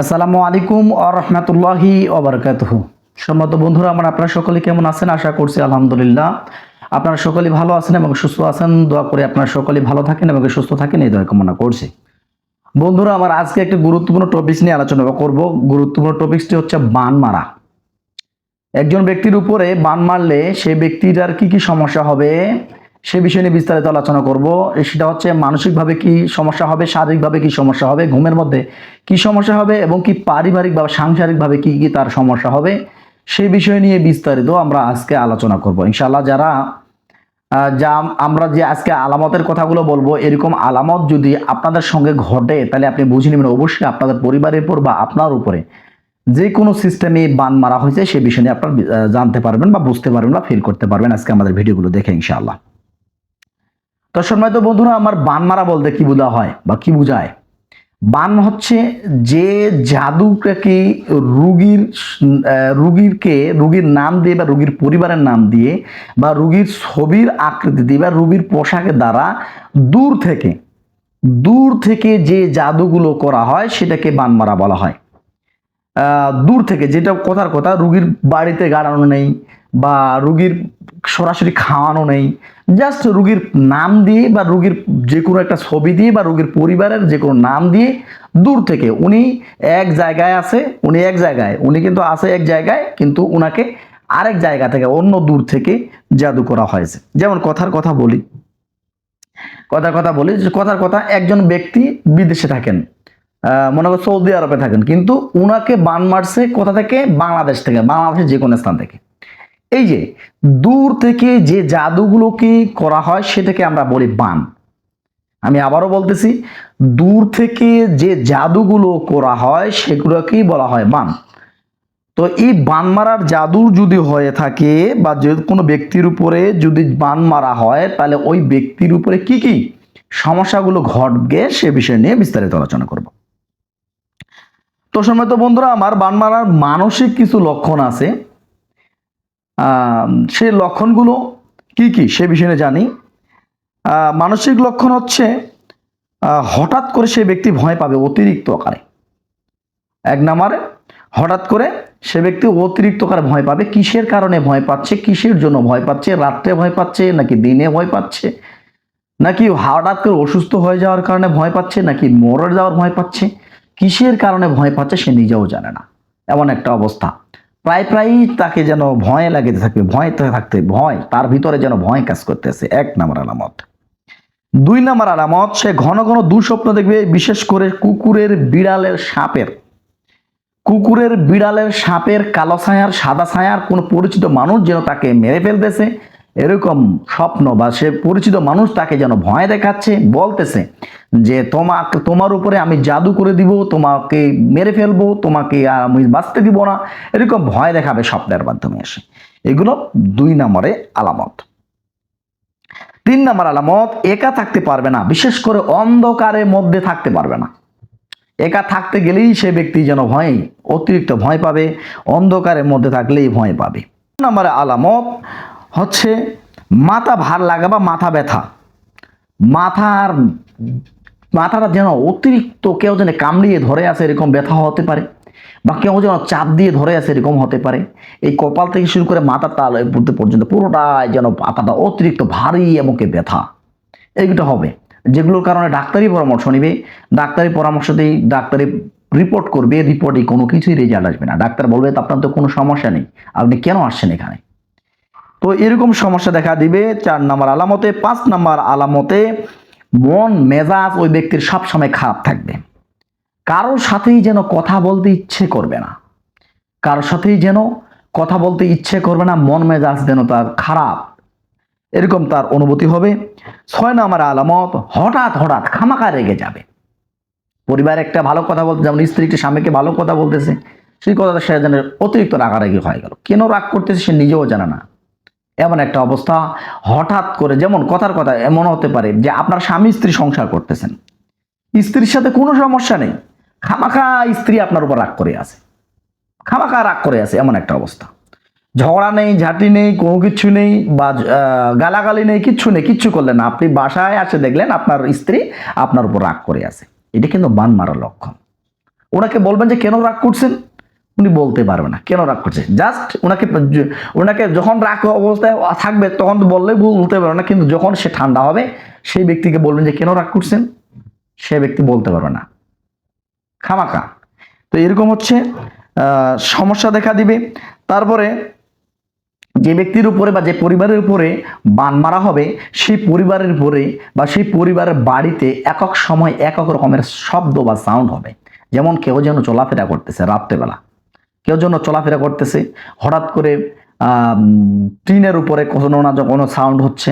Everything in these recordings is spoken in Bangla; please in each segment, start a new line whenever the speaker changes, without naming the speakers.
আসসালামু আলাইকুম আ রহমতুল্লাহি ওবরকাতহ সম্মত বন্ধুরা, আমার আপনারা সকলে কেমন আছেন? আশা করছি আলহামদুলিল্লাহ। আপনারা সকলে ভালো আছেন এবং সুস্থ আছেন। দোয়া করে আপনারা সকলে ভালো থাকেন এবং সুস্থ থাকেন, এই দোয়া কামনা করছি। বন্ধুরা, আমার আজকে একটি গুরুত্বপূর্ণ টপিকস নিয়ে আলোচনা করব। গুরুত্বপূর্ণ টপিকসটি হচ্ছে বান মারা। একজন ব্যক্তির উপরে বান মারলে সেই ব্যক্তিটার কি কি সমস্যা হবে? সে বিষয় নিয়ে বিস্তারিত আলোচনা করব। সেটা হচ্ছে মানসিকভাবে কি সমস্যা হবে, শারীরিকভাবে কি সমস্যা হবে, ঘুমের মধ্যে কি সমস্যা হবে এবং কি পারিবারিক বা সাংসারিকভাবে কি কি তার সমস্যা হবে সেই বিষয় নিয়ে বিস্তারিত আমরা আজকে আলোচনা করব। ইনশাল্লাহ যারা যা আমরা যে আজকে আলামতের কথাগুলো বলব, এরকম আলামত যদি আপনাদের সঙ্গে ঘটে, তাহলে আপনি বুঝে নেবেন অবশ্যই আপনাদের পরিবারের উপর বা আপনার উপরে যে কোনো সিস্টেমে বান মারা হয়েছে, সে বিষয় নিয়ে আপনার জানতে পারবেন বা বুঝতে পারবেন বা ফিল করতে পারবেন। আজকে আমাদের ভিডিওগুলো দেখে ইনশাআল্লাহ। তো সম্মানিত বন্ধুরা, আমার বান মারা বলতে কি বোঝা হয় বা কি বোঝায়? বান হচ্ছে যে জাদুটাকে রুগীর রুগীরকে, রুগীর নাম দিয়ে বা রুগীর পরিবারের নাম দিয়ে বা রুগীর ছবির আকৃতি দিয়ে বা রুগীর পোশাকের দ্বারা দূর থেকে দূর থেকে যে জাদুগুলো করা হয় সেটাকে বান মারা বলা হয়। দূর থেকে যেটা কথার কথা, রুগীর বাড়িতে গাড়ানো নেই বা রুগীর সরাসরি খাওয়ানো নেই জাস্ট রুগীর নাম দিয়ে বা রুগীর যে কোনো একটা ছবি দিয়ে বা রুগীর পরিবারের যে কোনো নাম দিয়ে দূর থেকে উনি এক জায়গায় আছে, উনি এক জায়গায়, উনি কিন্তু আছে এক জায়গায়, কিন্তু উনাকে আরেক জায়গা থেকে অন্য দূর থেকে জাদু করা হয়েছে। যেমন কথার কথা বলি, কথার কথা বলি, যে কথার কথা একজন ব্যক্তি বিদেশে থাকেন মনে করো সৌদি আরবে থাকেন, কিন্তু উনাকে বান মারছে কোথা থেকে? বাংলাদেশ থেকে, বাংলাদেশের যে কোনো স্থান থেকে। এই যে দূর থেকে যে জাদুগুলোকে করা হয় সেটাকে আমরা বলি বান। আমি আবারও বলতেছি, দূর থেকে যে জাদুগুলো করা হয় সেগুলোকেই বলা হয় বান। তো এই বান মারার জাদু যদি হয়ে থাকে বা যে কোনো ব্যক্তির উপরে যদি বান মারা হয়, তাহলে ওই ব্যক্তির উপরে কি কি সমস্যাগুলো ঘটবে সে বিষয় নিয়ে বিস্তারিত আলোচনা করব। তো সময় তো বন্ধুরা, আমার বান মারার মানসিক কিছু লক্ষণ আছে। সেই লক্ষণগুলো কি কি সে বিষয়ে জানি। মানসিক লক্ষণ হচ্ছে হঠাৎ করে সে ব্যক্তি ভয় পাবে অতিরিক্ত আকারে। এক নাম্বারে, হঠাৎ করে সে ব্যক্তি অতিরিক্ত আকারে ভয় পাবে। কিসের কারণে ভয় পাচ্ছে? কিসের জন্য ভয় পাচ্ছে? রাত্রে ভয় পাচ্ছে? নাকি দিনে ভয় পাচ্ছে? নাকি হঠাৎ করে অসুস্থ হয়ে যাওয়ার কারণে ভয় পাচ্ছে? নাকি মরে যাওয়ার ভয় পাচ্ছে? কিসের কারণে ভয় পাচ্ছে? সে নিজেও জানে না। এমন একটা অবস্থা। প্রায় প্রায়ই তাকে যেন ভয় লাগিতে থাকবে ভয় থাকতে, ভয়, তার ভিতরে যেন ভয় কাজ করতেছে এক নাম্বার আলামত। দুই নাম্বার আলামত, সে ঘন ঘন দুঃস্বপ্ন দেখবে, বিশেষ করে কুকুরের বিড়ালের সাপের। কুকুরের বিড়ালের সাপের কালো ছায়ার, সাদা ছায়ার কোনো পরিচিত মানুষ যেন তাকে মেরে ফেলতেছে। এরকম স্বপ্ন বা সে পরিচিত মানুষ তাকে যেন ভয় দেখাচ্ছে, বলতেছে যে তোমাকে, তোমার উপরে আমি জাদু করে দিব, তোমাকে মেরে ফেলব, তোমাকে আর আমি বাঁচতে দিব না। এরকম ভয় দেখাবে স্বপ্নের মাধ্যমে এসে। এগুলো দুই নম্বরে আলামত। তিন নম্বর আলামত, একা থাকতে পারবে না। বিশেষ করে অন্ধকারের মধ্যে থাকতে পারবে না। একা থাকতে গেলেই সে ব্যক্তি যেন ভয়, অতিরিক্ত ভয় পাবে, অন্ধকারের মধ্যে থাকলেই ভয় পাবে। নম্বরে আলামত হচ্ছে মাথা ভার লাগা বা মাথা ব্যথা। মাথার, মাথাটা যেন অতিরিক্ত কেউ যেন কামড়িয়ে ধরে আছে এরকম ব্যথা হতে পারে বা কেউ যেন চাপ দিয়ে ধরে আছে এরকম হতে পারে। এই কপাল থেকে শুরু করে মাথার তাল পর্যন্ত পুরোটাই যেন মাথাটা অতিরিক্ত ভারী এবং ব্যথা। এইগুলো হবে। যেগুলোর কারণে ডাক্তারি পরামর্শ নিবে। ডাক্তারি পরামর্শ পরামর্শতেই ডাক্তারি রিপোর্ট করবে। রিপোর্টে কোনো কিছুই রেজাল্ট আসবে না। ডাক্তার বলবে "তা আপনার তো কোনো সমস্যা নেই। আপনি কেন আসছেন এখানে? তো এরকম সমস্যা দেখা দিবে, চার নাম্বার আলামতে, পাঁচ নাম্বার আলামতে মন, মেজাজ ওই ব্যক্তির সবসময় খারাপ থাকবে। কারোর সাথেই যেন কথা বলতে ইচ্ছে করবে না। কারোর সাথেই যেন কথা বলতে ইচ্ছে করবে না, মন, মেজাজ যেন তার খারাপ। এরকম তার অনুভূতি হবে। ছয় নাম্বার আলামত, হঠাৎ হঠাৎ খামাখা রেগে যাবে। পরিবার একটা ভালো কথা বলতে, যেমন স্ত্রী একটা স্বামীকে ভালো কথা বলতেছে, সেই কথাটা সে যেন অতিরিক্ত রাগারাগি হয়ে গেল। কেন রাগ করতেছে সে নিজেও জানে না। এমন একটা অবস্থা হঠাৎ করে যেমন কথার কথা এমন হতে পারে যে আপনার স্বামী স্ত্রী সংসার করতেছেন। স্ত্রীর সাথে কোনো সমস্যা নেই। খামাখা স্ত্রী আপনার উপর রাগ করে আছে। খামাখা রাগ করে আছে এমন একটা অবস্থা। ঝগড়া নেই, ঝাঁটি নেই, কোনো কিছু নেই বা গালাগালি নেই, কিচ্ছু নেই, কিচ্ছু করলেন আপনি বাসায় আসে দেখলেন আপনার স্ত্রী আপনার উপর রাগ করে আছে। এটা কিন্তু বান মারার লক্ষণ। ওনাকে বলবেন যে কেন রাগ করছেন? উনি বলতে পারবে না। কেন রাগ করছে? জাস্ট ওনাকে ওনাকে যখন রাগ অবস্থায় থাকবে, তখন তো বললে বলতে পারবে না। কিন্তু যখন সে ঠান্ডা হবে, সেই ব্যক্তিকে বলবেন যে, কেন রাগ করছেন? সে ব্যক্তি বলতে পারবে না। খামাকা তো এরকম হচ্ছে সমস্যা দেখা দিবে। তারপরে যে ব্যক্তির উপরে বা যে পরিবারের উপরে বান মারা হবে, সেই পরিবারের উপরে বা সেই পরিবারের বাড়িতে একক সময় একক রকমের শব্দ বা সাউন্ড হবে। যেমন কেউ যেন চলাফেরা করতেছে রাত্রেবেলা। কেউ যেন চলাফেরা করতেছে, হঠাৎ করে টিনের উপরে কোনো না কোনো সাউন্ড হচ্ছে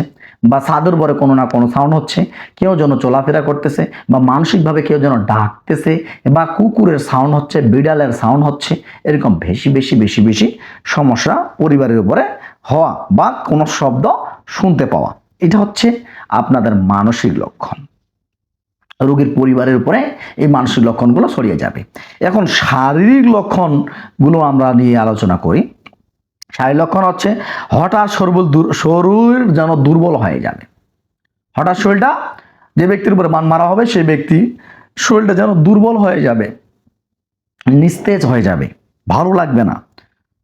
বা ছাদের উপরে কোনো না কোনো সাউন্ড হচ্ছে, কেউ যেন চলাফেরা করতেছে বা মানসিকভাবে কেউ যেন ডাকতেছে বা কুকুরের সাউন্ড হচ্ছে, বিড়ালের সাউন্ড হচ্ছে, এরকম বেশি বেশি বেশি বেশি সমস্যা পরিবারের উপরে হওয়া বা কোনো শব্দ শুনতে পাওয়া। এটা হচ্ছে আপনাদের মানসিক লক্ষণ। রোগীর পরিবারের উপরে এই মানসিক লক্ষণগুলো ছড়িয়ে যাবে। এখন শারীরিক লক্ষণগুলো আমরা নিয়ে আলোচনা করি। শারীরিক লক্ষণ হচ্ছে হঠাৎ দূর, শরীর যেন দুর্বল হয়ে যাবে। হঠাৎ শরীরটা যে ব্যক্তির উপরে মান মারা হবে, সেই ব্যক্তি শরীরটা যেন দুর্বল হয়ে যাবে, নিস্তেজ হয়ে যাবে, ভালো লাগবে না।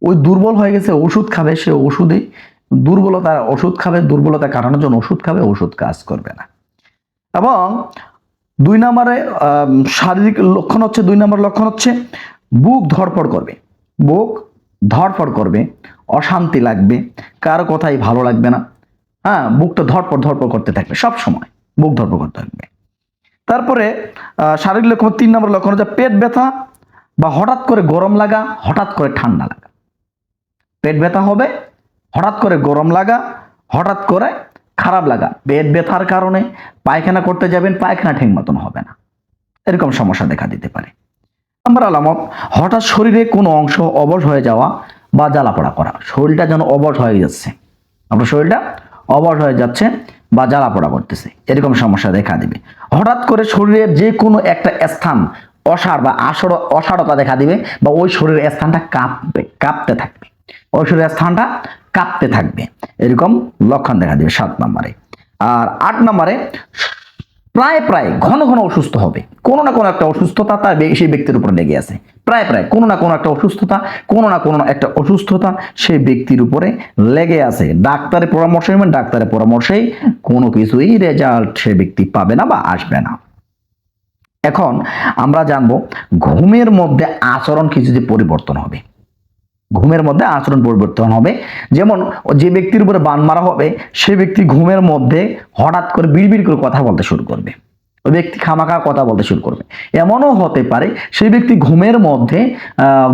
ওই দুর্বল হয়ে গেছে, ওষুধ খাবে, সে ওষুধেই দুর্বলতার, ওষুধ খাবে দুর্বলতা কাটানোর জন্য ওষুধ খাবে, ওষুধ কাজ করবে না। এবং দুই নম্বরে শারীরিক লক্ষণ হচ্ছে, দুই নম্বর লক্ষণ হচ্ছে, বুক ধরপড় করবে। বুক ধরপড় করবে, অশান্তি লাগবে, কারও কথাই ভালো লাগবে না। হ্যাঁ বুকটা ধরপড় ধরপড় করতে থাকবে, সব সময় বুক ধরপড় করতে থাকবে। তারপরে শারীরিক লক্ষণ তিন নম্বর লক্ষণ হচ্ছে, পেট ব্যথা বা হঠাৎ করে গরম লাগা, হঠাৎ করে ঠান্ডা লাগা। পেট ব্যথা হবে, হঠাৎ করে গরম লাগা, হঠাৎ করে খারাপ লাগা। পেট ব্যথার কারণে পায়খানা করতে যাবেন, পায়খানা ঠিক মতন হবে না। এরকম সমস্যা দেখা দিতে পারে। নাম্বার আলামত, হঠাৎ শরীরে কোনো অংশ অবশ হয়ে যাওয়া বা জ্বালাপোড়া করা। শরীরটা যেন অবশ হয়ে যাচ্ছে। আপনার শরীরটা অবশ হয়ে যাচ্ছে বা জ্বালাপোড়া করতেছে। এরকম সমস্যা দেখা দিবে। হঠাৎ করে শরীরের যে কোনো একটা স্থান অসাড় বা আসর অসাড়তা দেখা দিবে বা ওই শরীরের স্থানটা কাঁপবে, কাঁপতে থাকবে। ওই শরীরের স্থানটা কাঁপতে থাকবে। এরকম লক্ষণ দেখা দেবে সাত নম্বরে। আর আট নম্বরে, প্রায় প্রায় ঘন ঘন অসুস্থ হবে। কোনো না কোনো একটা অসুস্থতা তার সেই ব্যক্তির উপর লেগে আছে। প্রায় প্রায় কোনো না কোনো একটা অসুস্থতা, কোনো না কোনো একটা অসুস্থতা সেই ব্যক্তির উপরে লেগে আছে। ডাক্তারের পরামর্শ নেবেন ডাক্তারের পরামর্শেই কোনো কিছুই রেজাল্ট সে ব্যক্তি পাবে না বা আসবে না। এখন আমরা জানব, ঘুমের মধ্যে আচরণ কিছু যে পরিবর্তন হবে? ঘুমের মধ্যে আচরণ পরিবর্তন হবে। যেমন যে ব্যক্তির উপরে বান মারা হবে, সে ব্যক্তি ঘুমের মধ্যে হঠাৎ করে বিড়বিড় করে কথা বলতে শুরু করবে। ওই ব্যক্তি খামাখা কথা বলতে শুরু করবে। এমনও হতে পারে সেই ব্যক্তি ঘুমের মধ্যে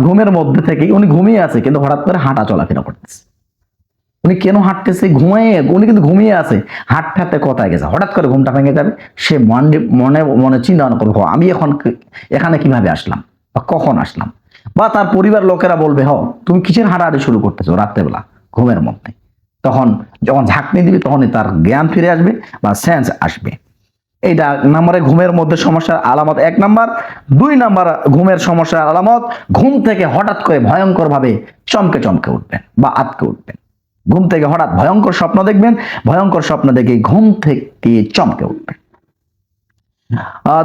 ঘুমের মধ্যে থেকে উনি ঘুমিয়ে আছে, কিন্তু হঠাৎ করে হাঁটা চলাফেরা করতেছে। উনি কেন হাঁটতেছে? ঘুমিয়ে, উনি কিন্তু ঘুমিয়ে আছে। হাঁটতে হাঁটতে কোথায় গেছে? হঠাৎ করে ঘুমটা ভেঙে যাবে। সে মনে মনে মনে চিন্তা ভাবনা করবে আমি এখন এখানে কীভাবে আসলাম? বা কখন আসলাম? বা তার পরিবার লোকেরা বলবে হ তুমি কিসের হাঁটাহাঁটি শুরু করতেছো রাত্রেবেলা? ঘুমের মধ্যে। তখন যখন ঝাঁকনি দিবে, তখনই তার জ্ঞান ফিরে আসবে বা সেন্স আসবে। এইটা নম্বরে ঘুমের মধ্যে সমস্যার আলামত এক নাম্বার। দুই নাম্বার, ঘুমের সমস্যার আলামত, ঘুম থেকে হঠাৎ করে ভয়ঙ্কর ভাবে চমকে চমকে উঠবেন বা আটকে উঠবেন। ঘুম থেকে হঠাৎ ভয়ঙ্কর স্বপ্ন দেখবেন, ভয়ঙ্কর স্বপ্ন দেখে ঘুম থেকে চমকে উঠবেন।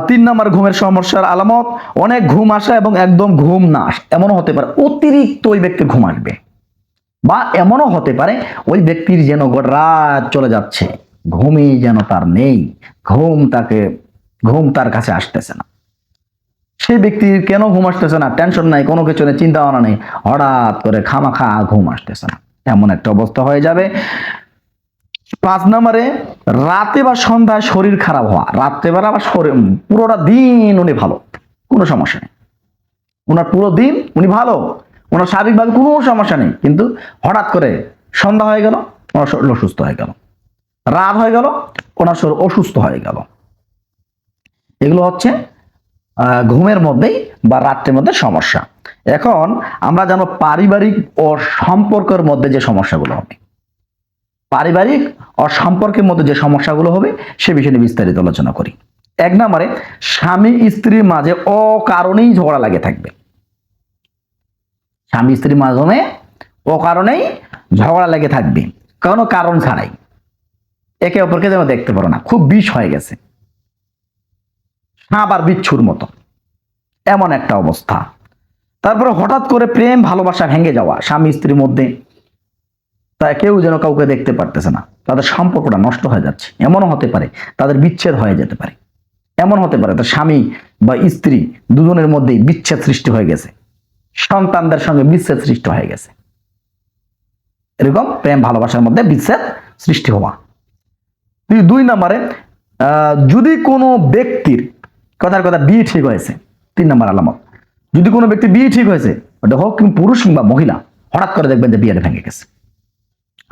তিন নম্বর ঘুমের সমস্যার আলামত, অনেক ঘুম আসা এবং একদম ঘুম না এমনও হতে পারে, অতিরিক্ত ওই ব্যক্তির ঘুম আসবে। বা এমনও হতে পারে, ওই ব্যক্তির যেন রাত চলে যাচ্ছে, ঘুমই যেন তার নেই, ঘুম তাকে, ঘুম তার কাছে আসতেছে না। সেই ব্যক্তির কেন ঘুম আসতেছে না? টেনশন নাই, কোনো কিছু নেই চিন্তা ভাবনা নেই, হঠাৎ করে খামাখা ঘুম আসতেছে না। এমন একটা অবস্থা হয়ে যাবে। পাঁচ নম্বরে, রাতে বা সন্ধ্যায় শরীর খারাপ হওয়া। রাত্রেবেলা বা শরীর পুরোটা দিন উনি ভালো, কোনো সমস্যা নেই। ওনার পুরো দিন উনি ভালো, ওনার শারীরিকভাবে কোনো সমস্যা নেই, কিন্তু হঠাৎ করে সন্ধ্যা হয়ে গেল, ওনার শরীর অসুস্থ হয়ে গেল। রাত হয়ে গেল, ওনার শরীর অসুস্থ হয়ে গেল। এগুলো হচ্ছে ঘুমের মধ্যেই বা রাত্রের মধ্যে সমস্যা। এখন আমরা যেন পারিবারিক ও সম্পর্কের মধ্যে যে সমস্যাগুলো হবে। পারিবারিক ও সম্পর্কের মধ্যে যে সমস্যাগুলো হবে, সে বিষয়ে বিস্তারিত আলোচনা করি। এক নম্বরে, স্বামী স্ত্রীর মাঝে অকারণেই ঝগড়া লাগে থাকবে। স্বামী স্ত্রীর মাধ্যমে অকারণেই ঝগড়া লেগে থাকবে। কোনো কারণ ছাড়াই। একে অপরকে যেন দেখতে পারো না, খুব বিষ হয়ে গেছে। সাপ আর বিচ্ছুর মতো। এমন একটা অবস্থা। তারপরে হঠাৎ করে প্রেম, ভালোবাসা ভেঙে যাওয়া স্বামী স্ত্রীর মধ্যে। তা কেউ যেন কাউকে দেখতে পারতেছে না। তাদের সম্পর্কটা নষ্ট হয়ে যাচ্ছে। এমনও হতে পারে, তাদের বিচ্ছেদ হয়ে যেতে পারে। এমন হতে পারে, তার স্বামী বা স্ত্রী দুজনের মধ্যেই বিচ্ছেদ সৃষ্টি হয়ে গেছে। সন্তানদের সঙ্গে বিচ্ছেদ সৃষ্টি হয়ে গেছে। এরকম প্রেম, ভালোবাসার মধ্যে বিচ্ছেদ সৃষ্টি হওয়া। দুই- নম্বরে যদি কোনো ব্যক্তির কথার কথা বিয়ে ঠিক হয়েছে, তিন নম্বর আলামত। যদি কোনো ব্যক্তি বিয়ে ঠিক হয়েছে, ওটা হোক পুরুষ কিংবা মহিলা, হঠাৎ করে দেখবেন যে বিয়েটা ভেঙে গেছে।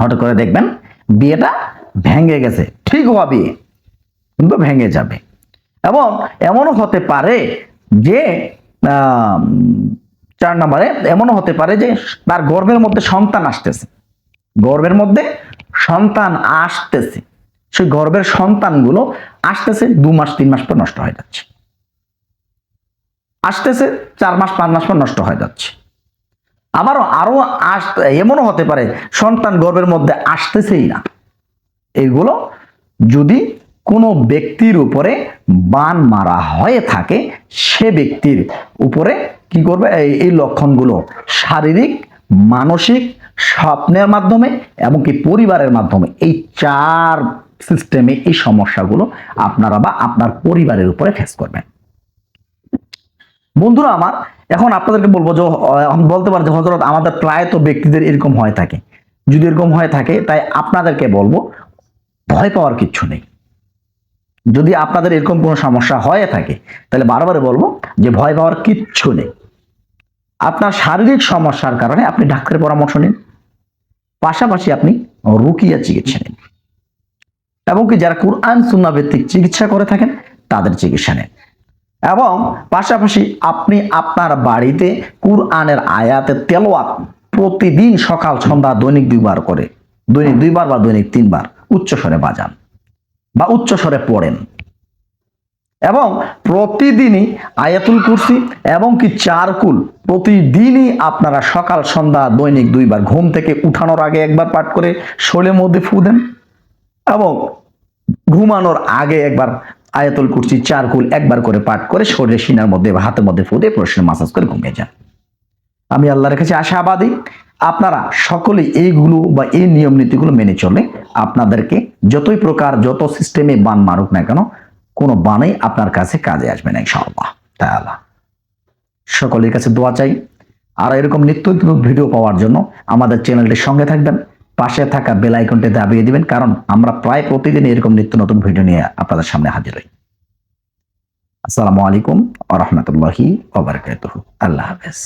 হঠাৎ করে দেখবেন বিয়েটা ভেঙে গেছে। ঠিক হওয়া বিয়ে। কিন্তু ভেঙে যাবে। এবং এমনও হতে পারে যে চার নম্বরে এমনও হতে পারে যে, তার গর্ভের মধ্যে সন্তান আসতেছে। গর্ভের মধ্যে সন্তান আসতেছে। সেই গর্ভের সন্তানগুলো আসতেছে দু মাস, তিন মাস পর নষ্ট হয়ে যাচ্ছে। আসতেছে চার মাস, পাঁচ মাস পর নষ্ট হয়ে যাচ্ছে। আবারও আরও আস এমনও হতে পারে সন্তান গর্বের মধ্যে আসতেছেই না। এগুলো যদি কোনো ব্যক্তির উপরে বান মারা হয়ে থাকে, সে ব্যক্তির উপরে কি করবে? এই- লক্ষণগুলো শারীরিক, মানসিক, স্বপ্নের মাধ্যমে এমনকি পরিবারের মাধ্যমে, এই চার সিস্টেমে এই সমস্যাগুলো আপনারা বা আপনার পরিবারের উপরে ফেস করবেন। বন্ধুরা আমার, এখন আপনাদেরকে বলব যে বলতে পারেন যে হজরত আমাদের প্রায় তো ব্যক্তিদের এরকম হয়ে থাকে। যদি এরকম হয়ে থাকে, তাই আপনাদেরকে বলব, ভয় পাওয়ার কিচ্ছু নেই। যদি আপনাদের এরকম কোনো সমস্যা হয়ে থাকে, তাহলে বারবার বলব যে, ভয় পাওয়ার কিচ্ছু নেই। আপনার শারীরিক সমস্যার কারণে আপনি ডাক্তারের পরামর্শ নিন। পাশাপাশি আপনি রুকিয়া চিকিৎসা নিন। এবং কি যারা কোরআন সুন্না ভিত্তিক চিকিৎসা করে থাকেন, তাদের চিকিৎসা নেন। এবং পাশাপাশি আপনি আপনার বাড়িতে কুরআনের আয়াতের তেলোয়াত প্রতিদিন সকাল, সন্ধ্যা দৈনিক দুইবার করে। দৈনিক দুইবার বা দৈনিক তিনবার উচ্চস্বরে বাজান বা উচ্চস্বরে পড়েন। এবং প্রতিদিনই আয়াতুল কুরসি এবং কি চারকুল প্রতিদিনই আপনারা সকাল, সন্ধ্যা দৈনিক দুইবার ঘুম থেকে উঠানোর আগে একবার পাঠ করে শোলের মধ্যে ফু দেন এবং ঘুমানোর আগে একবার আয়াতুল কুরসি চারকুল একবার করে পাঠ করে শরীরের সিনার মধ্যে বা হাতের মধ্যে ফুদে প্রশ্নের মাসাজ করে ঘুমিয়ে যান। আমি আল্লাহর কাছে আশাবাদী, আপনারা সকলে এইগুলো বা এই নিয়ম নীতিগুলো মেনে চলে। আপনাদেরকে যতই প্রকার যত সিস্টেমে বান মারুক না কেন, কোনো বানেই আপনার কাছে কাজে আসবে না ইনশাআল্লাহ তাআলা। সকলের কাছে দোয়া চাই। আর এরকম নিত্য ভিডিও পাওয়ার জন্য আমাদের চ্যানেলটির সঙ্গে থাকবেন। পাশে থাকা বেল আইকনটি দাবিয়ে দিবেন, কারণ আমরা প্রায় প্রতিদিন এরকম নিত্য নতুন ভিডিও নিয়ে আপনাদের সামনে হাজির হই। আসসালামু আলাইকুম আ রহমতুল্লাহি আল্লাহ হাফেজ।